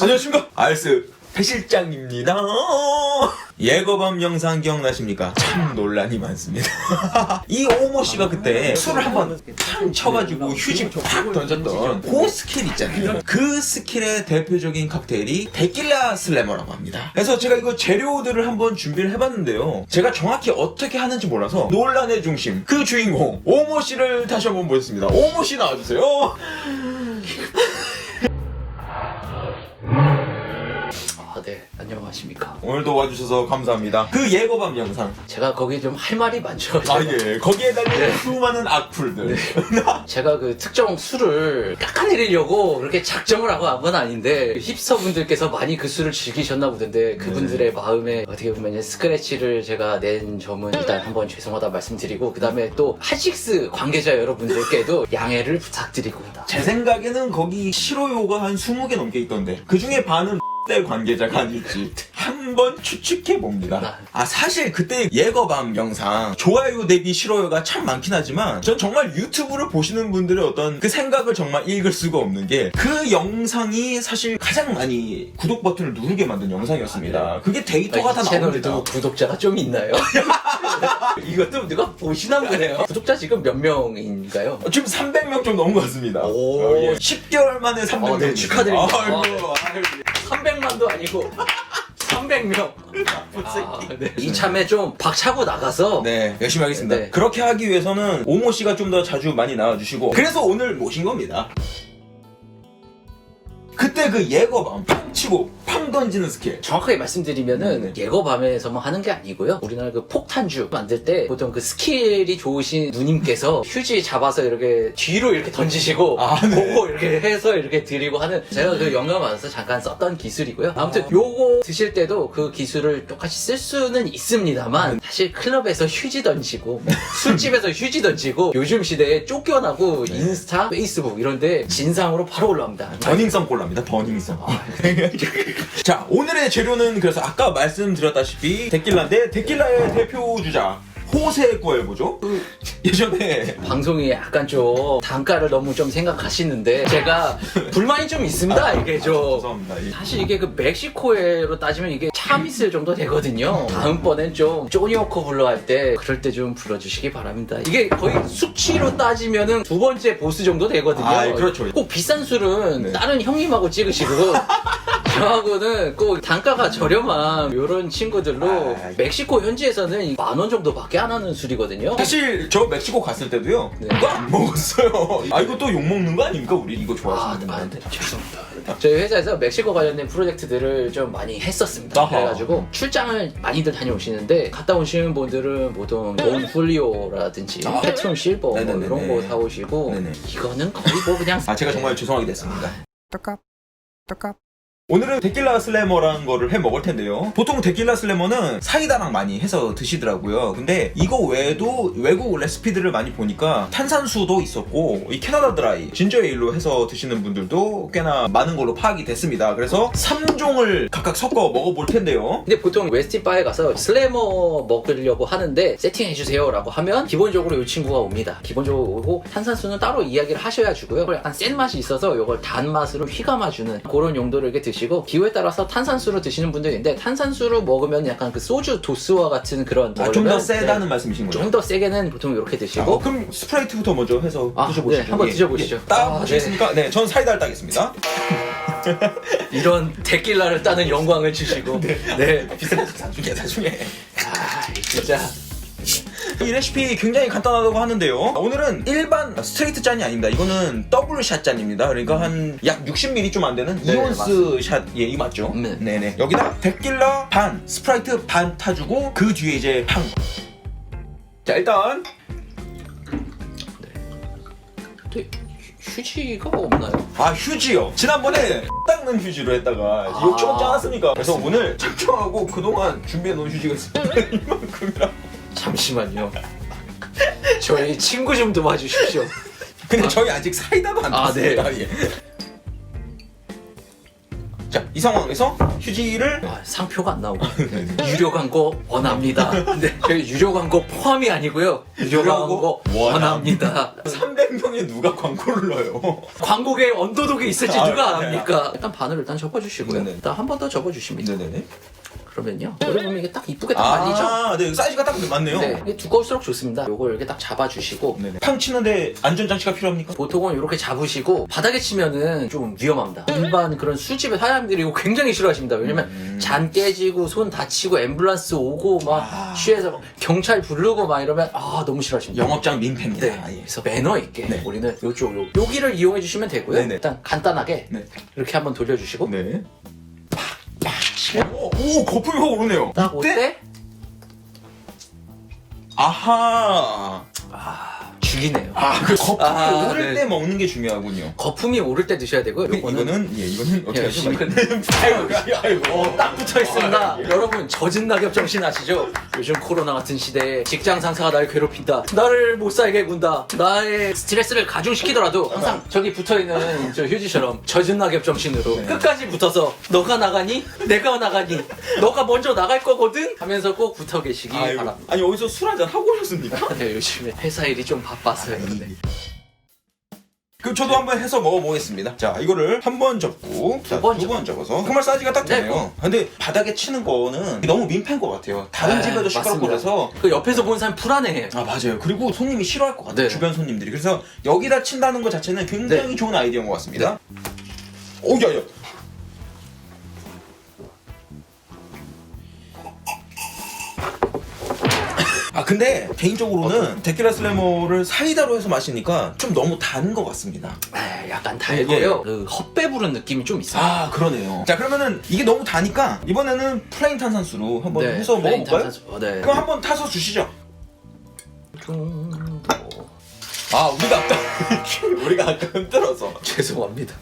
안녕하십니까? 알스 배실장입니다. 예거밤 영상 기억나십니까? 참 논란이 많습니다. 이 오모 씨가 그때 술을 한번 탕 쳐가지고 휴지 팍 던졌던 그 스킬 있잖아요. 그 스킬의 대표적인 칵테일이 데킬라 슬래머라고 합니다. 그래서 제가 이거 재료들을 한번 준비를 해봤는데요. 제가 정확히 어떻게 하는지 몰라서 논란의 중심 그 주인공 오모 씨를 다시 한번 모셨습니다. 오모 씨 나와주세요 오늘도 와주셔서 감사합니다. 그 예고밤 영상. 제가 거기 좀 할 말이 많죠. 아, 예. 거기에 달린 네. 수많은 악플들. 제가 그 특정 술을 깎아내리려고 그렇게 작정을 하고 한 건 아닌데 힙스터분들께서 많이 그 술을 즐기셨나 보던데 그분들의 마음에 어떻게 보면 스크래치를 제가 낸 점은 일단 한번 죄송하다 말씀드리고 그 다음에 또 한식스 관계자 여러분들께도 양해를 부탁드리고 제 생각에는 거기 실효요가 한 20개 넘게 있던데. 그 중에 반은 때 관계자가 아닐지 한번 추측해 봅니다. 아 사실 그때 예거밤 영상 좋아요 대비 싫어요가 참 많긴 하지만 전 정말 유튜브를 보시는 분들의 어떤 그 생각을 정말 읽을 수가 없는 게 그 영상이 사실 가장 많이 구독 버튼을 누르게 만든 영상이었습니다. 그게 데이터가 아, 다이 나옵니다. 채널에도 구독자가 좀 있나요? 이것도 누가 보시나 보네요. 구독자 지금 몇 명인가요? 어, 지금 300명 좀 넘은 것 같습니다. 오. 어, 예. 10개월 만에 300명. 어, 네, 축하드립니다. 아이고, 아, 아이고. 300만도 아니고 300명. 아, 네. 이참에 좀 박차고 나가서 네, 열심히 하겠습니다. 네. 그렇게 하기 위해서는 오모 씨가 좀 더 자주 많이 나와주시고, 그래서 오늘 모신 겁니다. 그때 그 예거밤 팡 치고 팡 던지는 스킬. 정확하게 말씀드리면은 네. 예거밤에서만 하는 게 아니고요. 우리나라 그 폭탄주 만들 때 보통 그 스킬이 좋으신 누님께서 휴지 잡아서 이렇게 뒤로 이렇게 던지시고 아, 네. 보고 이렇게 해서 이렇게 드리고 하는 제가 그 영감 받아서 잠깐 썼던 기술이고요. 아무튼 요거 드실 때도 그 기술을 똑같이 쓸 수는 있습니다만 사실 클럽에서 휴지 던지고 술집에서 휴지 던지고 요즘 시대에 쫓겨나고 인스타, 페이스북 이런데 진상으로 바로 올라옵니다. 버닝썬 콜라입니다, 버닝썬. 자, 오늘의 재료는 그래서 아까 말씀드렸다시피 데킬라인데, 데킬라의 대표 주자. 호세 구엘보죠? 그 예전에 방송이 약간 좀 단가를 너무 좀 생각하시는데 제가 불만이 좀 있습니다 이게 좀 죄송합니다. 이- 사실 이게 그 멕시코에로 따지면 이게 참 있을 정도 되거든요 다음번엔 좀 쪼니오코 불러 할 때 그럴 때 좀 불러주시기 바랍니다 이게 거의 수치로 따지면은 두 번째 보스 정도 되거든요 아, 그렇죠. 꼭 비싼 술은 네. 다른 형님하고 찍으시고 저하고는 꼭 단가가 저렴한 이런 친구들로 아, 멕시코 현지에서는 만 원 정도밖에 안 하는 술이거든요 사실 저 멕시코 갔을 때도요 네. 이거 안 먹었어요 아 이거 또 욕 먹는 거 아닙니까 우리 이거 아, 좋아하시는 아, 분한테 죄송합니다. 저희 회사에서 멕시코 관련된 프로젝트들을 좀 많이 했었습니다. 아하. 그래가지고 출장을 많이들 다녀오시는데 갔다 오시는 분들은 보통 돈 훌리오라든지 아. 페트론 실버 뭐 네네네네. 이런 거 사오시고 네네. 이거는 거의 뭐 그냥 아 제가 정말 죄송하게 됐습니다 떡값 떡값 오늘은 데킬라 슬래머라는 거를 해 먹을 텐데요. 보통 데킬라 슬래머는 사이다랑 많이 해서 드시더라고요. 근데 이거 외에도 외국 레시피들을 많이 보니까 탄산수도 있었고 이 캐나다 드라이 진저 에일로 해서 드시는 분들도 꽤나 많은 걸로 파악이 됐습니다. 그래서 3종을 각각 섞어 먹어볼 텐데요. 근데 보통 웨스티바에 가서 슬래머 먹으려고 하는데 세팅해주세요 라고 하면 기본적으로 이 친구가 옵니다 기본적으로 탄산수는 따로 이야기를 하셔야 주고요 약간 센 맛이 있어서 이걸 단맛으로 휘감아주는 그런 용도로 이렇게 드시 고 기호에 따라서 탄산수로 드시는 분들이 있는데 탄산수로 먹으면 약간 그 소주 도스와 같은 그런 아, 좀 더 세다는 말씀이신 거죠? 좀 더 세게는 보통 이렇게 아, 드시고 그럼 스프라이트부터 먼저 해서 아, 드셔보시죠. 네, 한번 예, 드셔보시죠. 예. 딱 아, 보시겠습니까? 네. 전 사이다를 따겠습니다. 이런 데킬라를 따는 영광을 주시고 네, 비싼 나중에 나중에. 아 진짜 이 레시피 굉장히 간단하다고 하는데요. 오늘은 일반 스트레이트 잔이 아닙니다. 이거는 더블 샷 잔입니다. 그러니까 한 약 60ml 좀 안 되는 네, 이온스 맞습니다. 샷, 예, 이 맞죠? 네. 네네. 여기다 데킬라 반, 스프라이트 반 타주고 그 뒤에 이제 팡. 자, 일단 또 휴지가 없나요? 아 휴지요. 지난번에 닦는 휴지로 했다가 아. 욕 먹지 않았습니까? 그래서 오늘 작정하고 그동안 준비해 놓은 휴지가 있습니다. 이만큼이라. 잠시만요. 저희 친구 좀 도와주십시오. 근데 저희 아직 사이다도 안 아, 탔습니다. 예. 자, 이 상황에서 휴지를 아, 상표가 안 나오고 유료 광고 원합니다. 근데 저희 유료 광고 포함이 아니고요. 유료 유료 광고 광고 원합니다. 300 300명에 누가 광고를 넣어요? 광고계 언더독이 있을지 아, 누가 네. 압니까? 일단 반을 일단 접어주시고요. 네네. 일단 한 번 더 접어주십니다. 네네네. 그러면요. 여러분 이게 딱 이쁘게 딱 말리죠? 아, 네, 사이즈가 딱 맞네요. 네, 이게 두꺼울수록 좋습니다. 요걸 이렇게 딱 잡아주시고 네네. 팡 치는데 안전장치가 필요합니까? 보통은 이렇게 잡으시고 바닥에 치면은 좀 위험합니다. 일반 그런 술집의 사장님들이 이거 굉장히 싫어하십니다. 왜냐면 음. 잔 깨지고 손 다치고 앰뷸런스 오고 막 아. 취해서 막 경찰 부르고 막 이러면 아 너무 싫어하십니다. 영업장 민폐입니다. 네, 아, 예. 그래서 매너 있게 네. 우리는 요쪽 요 여기를 이용해 주시면 되고요. 네네. 일단 간단하게 네. 이렇게 한번 돌려주시고 네. 오, 오, 거품이 확 오르네요. 딱올 이때? 때 아하. 죽이네요. 아, 그 거품이 아, 오를 네. 때 먹는 게 중요하군요. 거품이 오를 때 드셔야 되고요. 요거는 이거는 예, 이거는 어떻게 예, 하죠? 이거는 아이고, 아이고. 어, 딱 붙어 있습니다. 아, 예. 여러분, 젖은 낙엽 정신 아시죠? 요즘 코로나 같은 시대에 직장 상사가 날 괴롭힌다. 나를 못 살게 군다. 나의 스트레스를 가중시키더라도 항상 저기 붙어 있는 저 휴지처럼 젖은 낙엽 정신으로 네. 끝까지 붙어서 너가 나가니? 내가 나가니? 너가 먼저 나갈 거거든? 하면서 꼭 붙어 계시기 아이고. 바랍니다. 아니 어디서 술 한잔 하고 오셨습니까? 네, 요즘에 회사 일이 좀 바빠 서요. 네. 그럼 저도 한번 해서 먹어보겠습니다. 자, 이거를 한 번 접고 두번두 번 접어서 정말 사이즈가 딱 네, 되네요. 근데 바닥에 치는 거는 너무 민폐인 것 같아요. 다른 네, 집에도 시끄럽고 맞습니다. 그래서 그 옆에서 본 사람 불안해해요. 아 맞아요. 그리고 손님이 싫어할 것 같아요. 네. 주변 손님들이. 그래서 여기다 친다는 것 자체는 굉장히 네. 좋은 아이디어인 것 같습니다. 오, 야 야. 아 근데 개인적으로는 데킬라 슬래머를 사이다로 해서 마시니까 좀 너무 단 것 같습니다. 아, 약간 달고요. 예. 그 헛배 부른 느낌이 좀 있어요. 아 그러네요. 자 그러면은 이게 너무 다니까 이번에는 플레인 탄산수로 한번 해서 네, 플레인 먹어볼까요? 탄산수. 어, 네. 그럼 한번 타서 주시죠. 좀... 아 우리가 아까 우리가 아까 흔들어서 죄송합니다.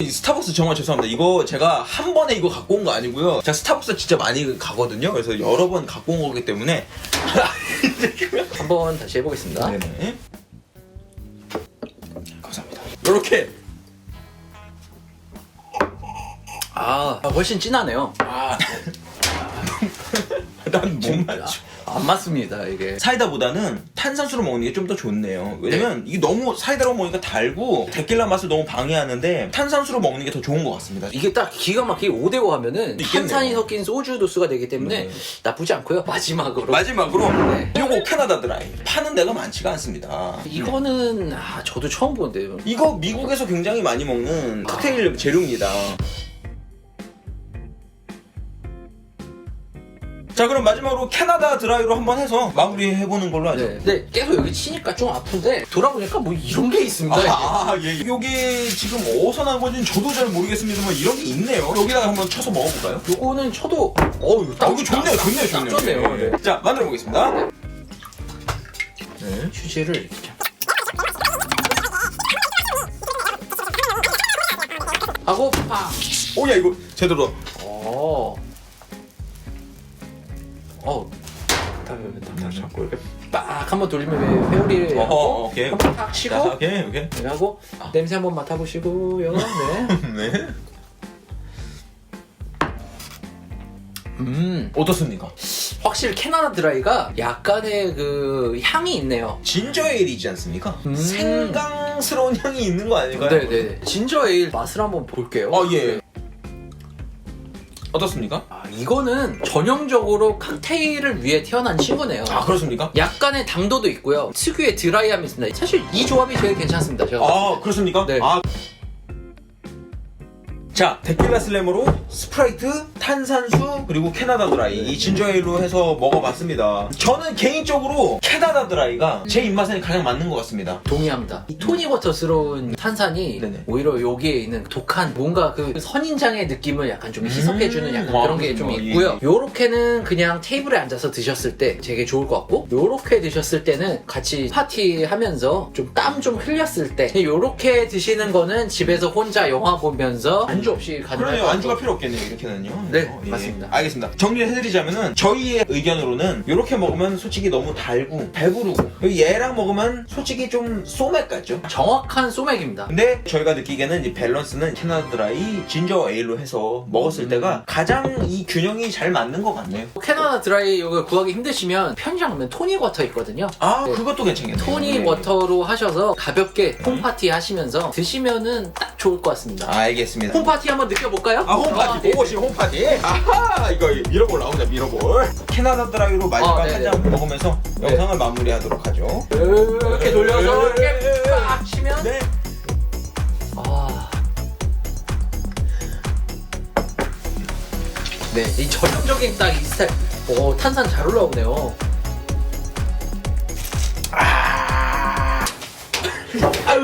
이 스타벅스 정말 죄송합니다. 이거 제가 한 번에 이거 갖고 온 거 아니고요. 제가 스타벅스 진짜 많이 가거든요. 그래서 여러 번 갖고 온 거기 때문에 한번 다시 해보겠습니다. 네네. 감사합니다. 이렇게 아, 훨씬 진하네요. 아, 난 못 맞죠. 안 맞습니다, 이게. 사이다보다는 탄산수로 먹는 게 좀 더 좋네요. 왜냐면 이게 너무 사이다로 먹으니까 달고 데킬라 맛을 너무 방해하는데 탄산수로 먹는 게 더 좋은 것 같습니다. 이게 딱 기가 막히게 5대5 하면은 있겠네요. 탄산이 섞인 소주 도수가 되기 때문에 네. 나쁘지 않고요. 마지막으로. 마지막으로 네. 요거 캐나다 드라이 파는 데가 많지가 않습니다. 이거는 아, 저도 처음 보는데요. 이거 미국에서 굉장히 많이 먹는 칵테일 재료입니다. 자 그럼 마지막으로 캐나다 드라이로 한번 해서 마무리 해보는 걸로 하죠. 네. 근데 계속 여기 치니까 좀 아픈데 돌아보니까 뭐 이런 게 있습니다. 이게. 아, 예. 요게 지금 어디서 난 건지는 저도 잘 모르겠습니다만 이런 게 있네요. 여기다가 한번 쳐서 먹어볼까요? 요거는 쳐도 어우 아, 이거 좋네요, 좋네요, 딱 좋네요. 좋네요. 예, 예. 네. 자, 만들어 보겠습니다. 네. 휴지를 이렇게 좀 하고 팍. 오, 야, 이거 제대로. 어. 어. 탁탁탁탁 잡고 이렇게 빡 한번 돌리면 왜 회오리 어, 하고 어, 오케이. 한번 탁 치고 자, 오케이, 오케이. 네, 하고 냄새 한번 맡아보시고요. 네. 네. 음. 어떻습니까? 확실히 캐나다 드라이가 약간의 그 향이 있네요. 진저 에일이지 않습니까? 음. 생강스러운 향이 있는 거 아닐까요? 네네. 진저 에일 맛을 한번 볼게요. 어, 예. 어떻습니까? 아, 이거는 전형적으로 칵테일을 위해 태어난 친구네요. 아, 그렇습니까? 약간의 당도도 있고요. 특유의 드라이함이 있습니다. 사실 이 조합이 제일 괜찮습니다. 제가 아, 그렇습니까? 네. 아. 자, 데킬라 슬래머로 스프라이트, 탄산수, 그리고 캐나다 드라이 이 진저에일로 해서 먹어봤습니다. 저는 개인적으로 캐나다 드라이가 제 입맛에 가장 맞는 것 같습니다. 동의합니다. 이 토니워터스러운 탄산이 네네. 오히려 여기에 있는 독한 뭔가 그 선인장의 느낌을 약간 좀 희석해주는 약간 와, 그런 게 좀 그렇구나. 있고요. 예. 요렇게는 그냥 테이블에 앉아서 드셨을 때 되게 좋을 것 같고 요렇게 드셨을 때는 같이 파티하면서 좀 땀 좀 흘렸을 때 요렇게 드시는 거는 집에서 혼자 영화 보면서 안주 없이 가능할 그러네요. 것 안주가. 필요 없겠네요. 이렇게는요. 네, 어, 예. 맞습니다. 알겠습니다. 정리를 해드리자면은 저희의 의견으로는 이렇게 먹으면 솔직히 너무 달고 배부르고 그리고 얘랑 먹으면 솔직히 좀 소맥 같죠. 정확한 소맥입니다. 근데 저희가 느끼기에는 이 밸런스는 캐나다 드라이 진저 에일로 해서 먹었을 음. 때가 가장 이 균형이 잘 맞는 것 같네요. 캐나다 드라이 이거 구하기 힘드시면 편의점 가면 토닉 워터 있거든요. 아 네. 그것도 괜찮겠네요. 토닉 네. 워터로 하셔서 가볍게 홈파티 하시면서 드시면은 딱 좋을 것 같습니다. 알겠습니다. 홈 파티 한번 느껴볼까요? 아 홈파티 아, 네. 보고시 홈파티 아하 이거 미러볼 나오자 미러볼 캐나다 드라이로 마지막 아, 네네. 한잔 먹으면서 네. 영상을 마무리하도록 하죠 이렇게 돌려서 이렇게 빡 치면 네 아. 네, 이 전형적인 딱 이 스타일. 오, 탄산 잘 올라오네요. 아유